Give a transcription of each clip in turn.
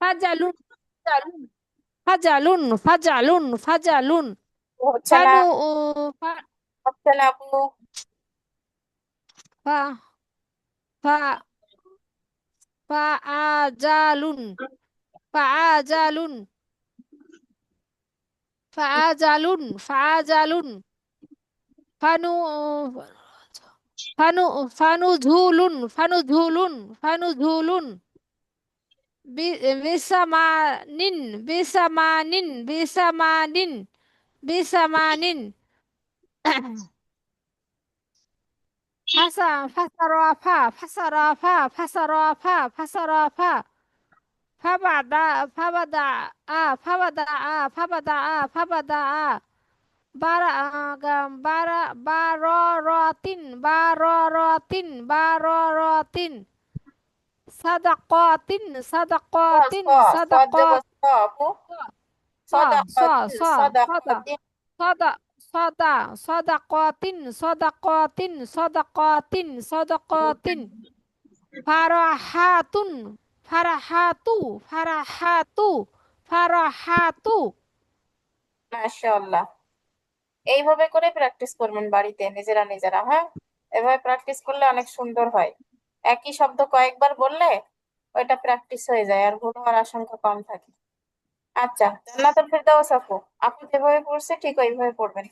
ফাজালুন ফাজালুন ফাজালুন ফাজালুন ফাজালুন হচ্ছে না ও ফা আপু ফা ফা ফাআজালুন ফাআজালুন ফাআজালুন ফাআজালুন ফানু ফানু ফানুঝুলুন ফানুঝুলুন ফানুঝুলুন E, bisamanin, bisamanin, bisamanin, bisamanin. Fasa, fasarafa, fasarafa, fasarafa, fasarafa. Fabada, fabada, a, fabada, a, fabada, a, fabada, a. Bara, bara, barorotin, barorotin, barorotin. sadaqatin sadaqatin sadaqatin sadaqatin sada sadaqatin sadaqatin sadaqatin sadaqatin farahatun farahatu farahatu farahatu মাশাআল্লাহ এইভাবে করে practice করবেন বাড়িতে নিজেরা নিজেরা হ্যাঁ এভাবে practice করলে অনেক সুন্দর হয় একই শব্দ কয়েকবার বললে ওইটা প্র্যাকটিস হয়ে যায় আর ভুল হওয়ার আশঙ্কা কম থাকে আচ্ছা জান্নাতুল ফেরদাউস আপু আপনি যেভাবে পড়ছে ঠিক ওইভাবে পড়বেন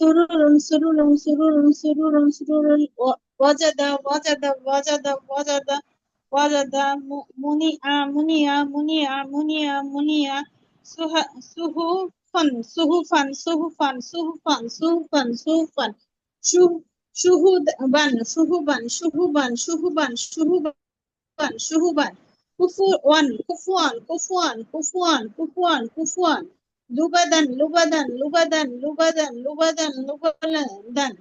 سرور سرور سرور سرور سرور و- وجد وجد وجد وجد وجد م- منيع منيع منيع منيع منيع سه- سهوفا سهوفا سهوفا سهوفا সুহুবান সুহুবান সুহুবান সুহুবান সুহুবান সুহুবান কুফুয়ান কুফুয়ান কুফুয়ান কুফুয়ান কুফুয়ান কুফুয়ান লুবাদান লুবাদান লুবাদান লুবাদান লুবাদান লুবাদান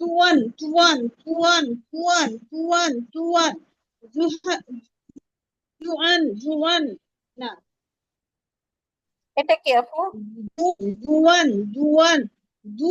তুয়ান তুয়ান তুয়ান তুয়ান তুয়ান তুয়ান জুয়ান জুয়ান না। এটা কি আপু? দুয়ান দুয়ান দু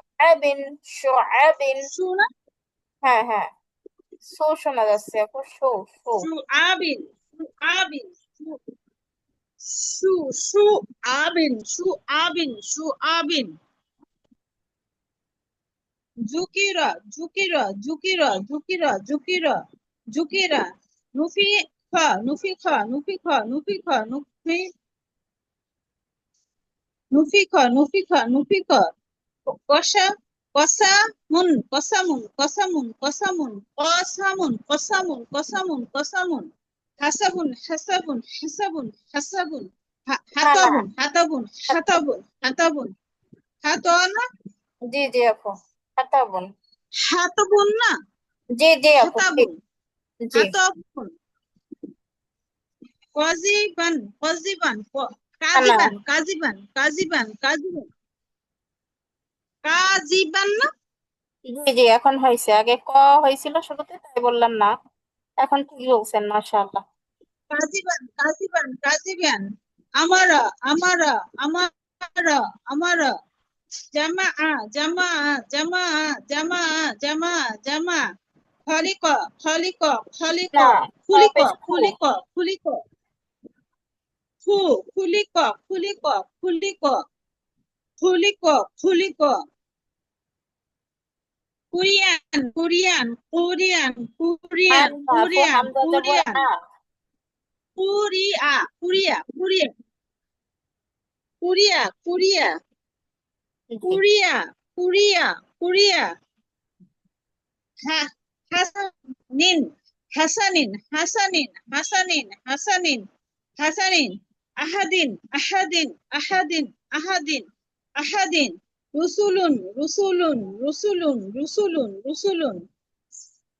শুআবিন শুআবিন শোনা ها ها شو শোনা যাচ্ছে আপু شو شو শুআবিন শুআবিন শু شو আবিন শু আবিন শু আবিন جوكيرا جوكيرا جوكيرا جوكيرا جوكيرا জুকিরা নুফি খ নুফি খ নুফি খ নুফি খ নুফি নুফি খ নুফি খ নুফি খ কষা কসামুন কসামুন কসামুন কসামুন কসামুন কসামুন কসামুন কসামুন হাসাবুন হাসাবুন হাসাবুন হাসাবুন হাতাবুন হাতাবুন হাতাবুন হাতাবুন হাতানা জি জি আপু। হাতাবুন হাতাবুন না? জি জি আপু হাতাবুন কাজিবান কাজিবান কাজিবান কাজিবান কাজিবান কাজিবান। কাজিবান না। জি জি এখন হয়েছে। আগে ক হয়েছিল শুরুতে তাই বললাম না। এখন ঠিক বলছেন মাশাআল্লাহ। কাজিবান কাজিবান কাজিবান আমারা আমারা আমারা আমারা জামা জামা জামা জামা জামা জামা। খলিক খলিক খলিক খুলিক খুলিক খুলিক খু খুলিক খুলিক খুলিক খুলিক খুলিক। কুরিয়ান কুরিয়ান কুরিয়ান কুরিয়ান হান আপু কুরিয়ান কুরিয়ান। কুরিয়া কুরিয়া কুরিয়া। কুরিয়া কুরিয়া। কুরিয়া কুরিয়া কুরিয়া। হা হাসানিন হাসানিন হাসানিন হাসানিন হাসানিন হাসানিন আহাদিন আহাদিন আহাদিন আহাদিন। আহাদিন রুসুলুন রুসুলুন রুসুলুন রুসুলুন রুসুলুন।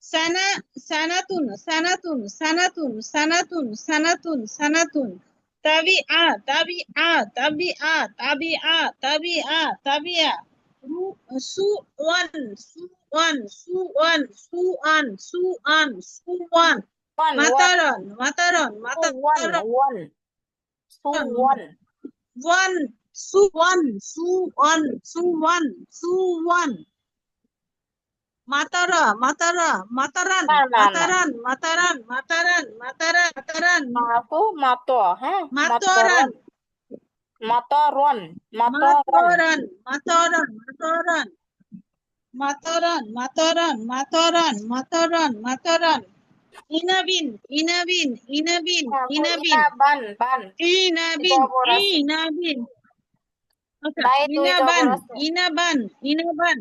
সানা সানাতুন সানাতুন সানাতুন সানাতুন সানাতুন সানাতুন। তাবি আ তাবি আ তাবি আ তাবি আ তাবি আ তাবিয়া রু সু ওয়ান সু ওয়ান সু ওয়ান। সু আন সু আন সু ওয়ান ওয়ান। মাতারন মাতারন মাতারন one. One. One su one su one su one su one matara matara mataran না, না, না। mataran mataran mataran mataran mataran মাতো হ্যাঁ mataran মাতরন মাতরন mataran mataran mataran mataran mataran mataran mataran mataran inabin inabin inabin inabin বান inaban, inaban, inaban.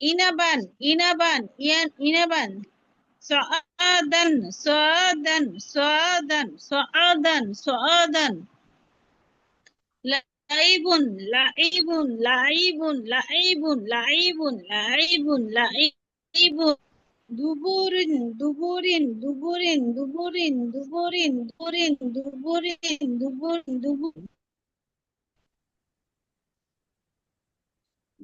Inaban, inaban, ian, inaban. Soadan, soadan, soadan, soadan, soadan. Laibun, laibun, laibun, laibun, laibun, laibun, laibun. Duburin, duburin, duburin, duburin, duburin, duburin, duburin, duburin, duburin.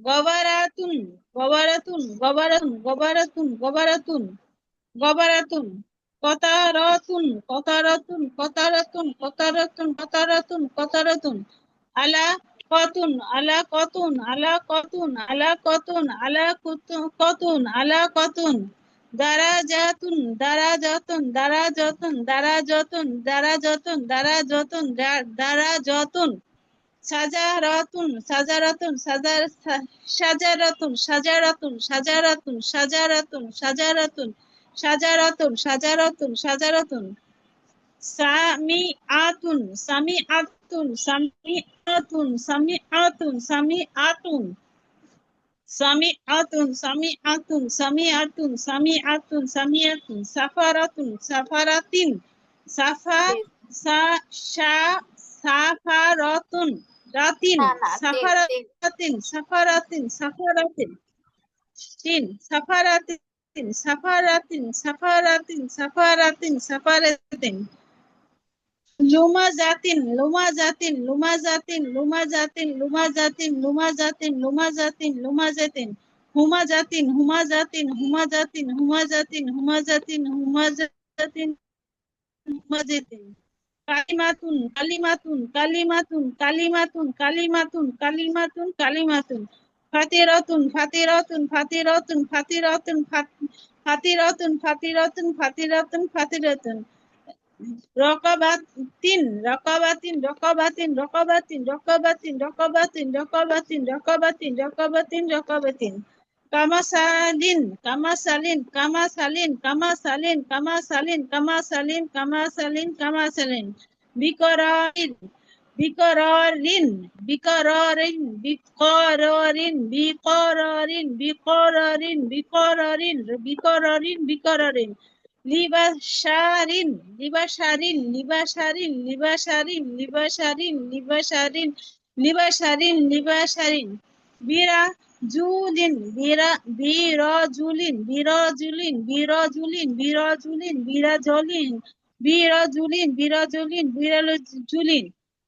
গবারাতুন গবারাতুন গবারাতুন গবারাতুন গবারাতুন গবারাতুন, কতারাতুন কতারাতুন কতারাতুন কতারাতুন কতারাতুন কতারাতুন আলা কতুন আলা কতুন আলা কতুন আলা কতুন আলা কতুন আলা কতুন দারাজাতুন দারাজাতুন দারাজাতুন দারাজাতুন দারাজাতুন দারাজাতুন সাজারাতুন সাজারাতুন, সাজার, সাজারাতুন সাজারাতুন সাজারাতুন সাজারাতুন সাজারাতুন সাজারাতুন সাজারাতুন সাজারাতুন। সামি আতুন সামি আতুন সামি আতুন সামি আতুন সামি আতুন সামি আতুন সামি আতুন সামি আতুন সামি আতুন সামি আতুন সাফারাতুন, সাফারাতিন। সাফা, সা সা, সাফারাতুন। রাতিন না না সাফারা তিন, তিন। সাফারাতিন সাফারাতিন সাফারাতিন তিন সাফারাতিন সাফারাতিন সাফারাতিন সাফারাতিন সাফারাতিন লুমাজাতিন লুমাজাতিন লুমাজাতিন লুমাজাতিন লুমাজাতিন লুমাজাতিন লুমাজাতিন লুমাজাতিন হুমাজাতিন হুমাজাতিন হুমাজাতিন হুমাজাতিন হুমাজাতিন হুমাজাতিন হুমাজাতিন কালিমাতুন কালিমাতুন কালিমাতুন কালিমাতুন কালিমাতুন কালিমাতুন কালিমাতুন। ফাতিরাতুন ফাতিরাতুন ফাতিরাতুন ফাতিরাতুন ফাতিরাতুন ফাতিরাতুন ফাতিরাতুন ফাতিরাতুন। রকাবাতিন রকাবাতিন রকাবাতিন রকাবাতিন রকাবাতিন রকাবাতিন রকাবাতিন রকাবাতিন রকাবাতিন রকাবাতিন। কামাসালিন কামাসালিন কামাসালিন কামাসালিন কামাসালিন কামাসালিন কামাসালিন কামাসালিন বিকরারিন বিকরারিন বিকরারিন বিকরারিন বিকরারিন বিকরারিন বিকরারিন বিকরারিন বিকরারিন লিবাসারিন লিবাসারিন লিবাসারিন লিবাসারিন লিবাসারিন লিবাসারিন লিবাসারিন লিবাসারিন বিরা জুলিন, বিরা, বিরজুলিন বিরজুলিন বিরজুলিন বিরজুলিন, বিরাজলিন, বিরজুলিন বিরজুলিন বিরজুলিন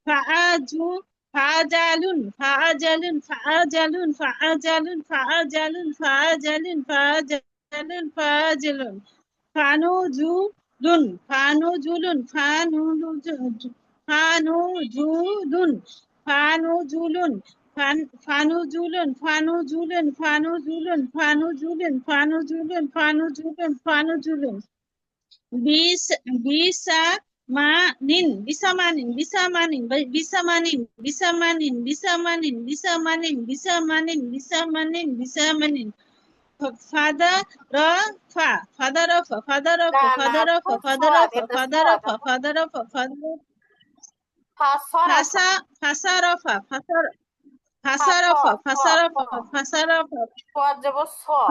ফাআজু ফাজালুন ফাজালুন ফাজালুন ফাজালুন ফাজালুন ফাজালুন ফাজালুন ফাজালুন, ফানুজুলুন ফানুজুলুন ফানুজুলুন ফানুজুলুন ফানুজুলুন ফান- ফানুজুলুন ফানুজুলুন ফানুজুলুন ফানুজুলুন ফানুজুলুন ফানুজুলুন ফানুজুলুন বিস বিসা মানিন বিসামানিন বিসামানিন বিসামানিন বিসামানিন বিসামানিন বিসামানিন বিসামানিন বিসামানিন বিসামানিন ফাদা ফাদা রফা ফাদা রফা না, না, ফাদা রফা খুব ফাদা রফা এটা ফাদা রফা আপু। ফাদা ফাদা ফাসা ফাসা ফাসা ফা, ফাসা فصرفا فصرفا فصرفا واجب الصرف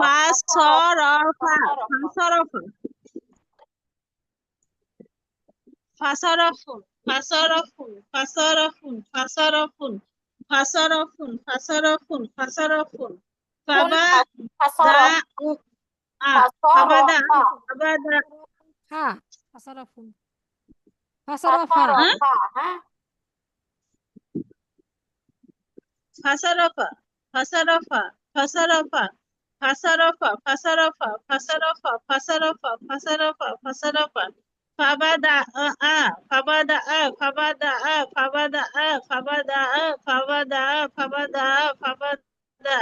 فصرفا فصرفا فصرفون فصرفون فصرفون فصرفون فصرفون فصرفون فصرفون فبدا فبدا فبدا ها فصرفون ফাসারাফু ফাসারাফা ফাসারাফা ফাসারাফা ফাসারাফা ফাসারাফা ফাসারাফা ফাসারাফা ফাসারাফা ফাবাদা আ ফাবাদা আ ফাবাদা আ ফাবাদা আ ফাবাদা আ ফাবাদা আ ফাবাদা আ ফাবাদা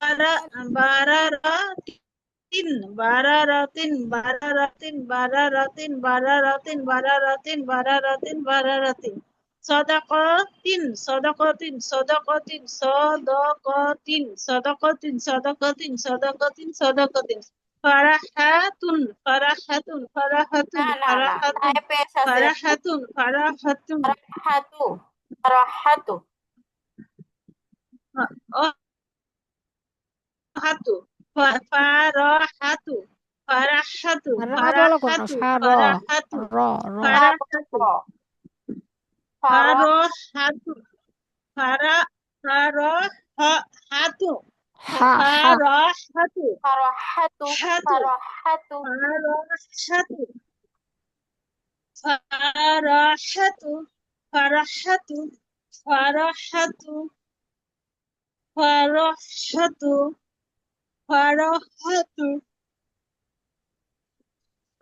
বারা বারারাতিন বারারাতিন বারারাতিন বারারাতিন বারারাতিন বারারাতিন বারারাতিন বারারাতিন সদাকতিন সদাকতিন সদাকতিন সদকতিন সদাকতিন সদাকতিন সদাকতিন সদাকতিন। ফারাহাতুন ফারাহাতুন ফারাহাতুন ফারাহাতুন ফারাহাতুন ফারাহাতু ফারাহাতু। রা বলো ফারাহাতু ফারাহাতু র র ফারাহাতু ফারা ফারাহাতু ফারাহাতু ফারাহাতু হাতু। ফারাহাতু ফারাহাতু ফারাহাতু ফারাহাতু ফারাহাতু ফারাহাতু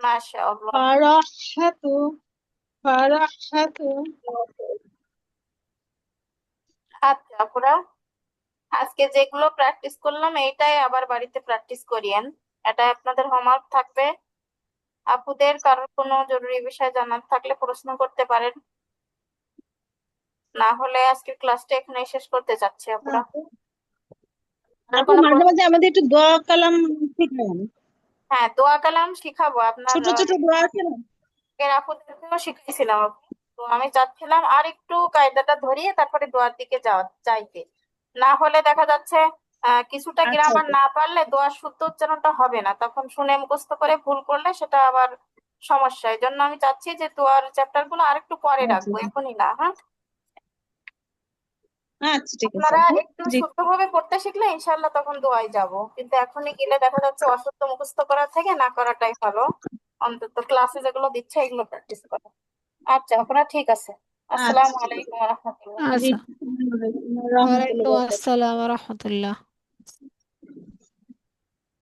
মাশাআল্লাহ ফারাহাতু ফারাহাতু আচ্ছা আপুরা আজকে যেগুলো প্র্যাকটিস করলাম এইটাই আবার বাড়িতে প্র্যাকটিস করিয়েন এটা আপনাদের হোমওয়ার্ক থাকবে। আপুদের কারোর কোনো জরুরি বিষয় জানার থাকলে প্রশ্ন করতে পারেন। না হলে আজকের ক্লাসটা এখানেই শেষ করতে চাচ্ছি আপুরা। আপু মাঝে মাঝে আমাদের একটু দোয়া কালাম হ্যাঁ দোয়া কালাম শিখাবো আপনার ছোট ছোট দোয়া আছে না? এর আপুদেরকেও শিখিয়েছিলাম আপু। তো আমি চাচ্ছিলাম আর একটু কায়দাটা ধরিয়ে তারপরে দোয়ার দিকে যাওয়া চাইতে না হলে দেখা যাচ্ছে কিছুটা আচ্ছা, গ্রামার আচ্ছা। না পারলে দোয়ার শুদ্ধ উচ্চারণটা হবে না। তখন শুনে মুখস্থ করে ভুল করলে সেটা আবার সমস্যা। এই জন্য আমি চাচ্ছি যে দোয়ার চ্যাপ্টারগুলো আরেকটু পরে আচ্ছা, রাখব। এখনই না হ্যাঁ? আচ্ছা ঠিক আছে। আপনারা একটু শুদ্ধভাবে পড়তে শিখলে ইনশাল্লাহ তখন দোয়ায় যাব। কিন্তু এখনই গেলে দেখা যাচ্ছে অশুদ্ধ মুখস্থ করার থেকে না করাটাই ভালো। অন্তত ক্লাসে যেগুলো দিচ্ছে এগুলো প্র্যাকটিস করো। আচ্ছা আপনারা ঠিক আছে। আসসালামু আচ্ছা আলাইকুম ওয়া রাহমাতুল্লাহ। রহমতুল্লাহ ওয়ালাইকুম আসসালাম রহমতুল্লাহ।